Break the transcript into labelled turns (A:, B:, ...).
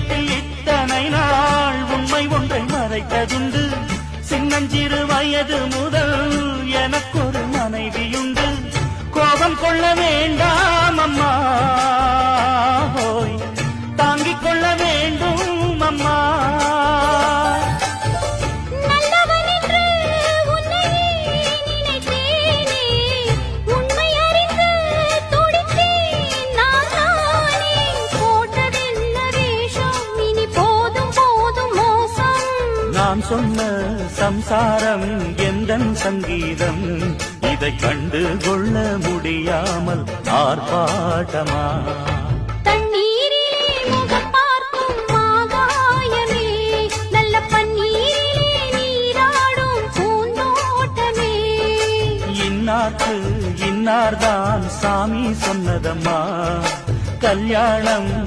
A: உள்ளத்தில் இத்தனை நாள் உண்மை ஒன்றை மறைத்ததுண்டு. சின்னஞ்சிறு வயது முதல்
B: நான்
A: சொன்ன சம்சாரம் எந்தன் சங்கீதம்? இதை கண்டு கொள்ள முடியாமல் ஆர்ப்பாட்டமா? இன்னார்க்கு இன்னார்தான் சாமி சொன்னதம்மா? கல்யாணம்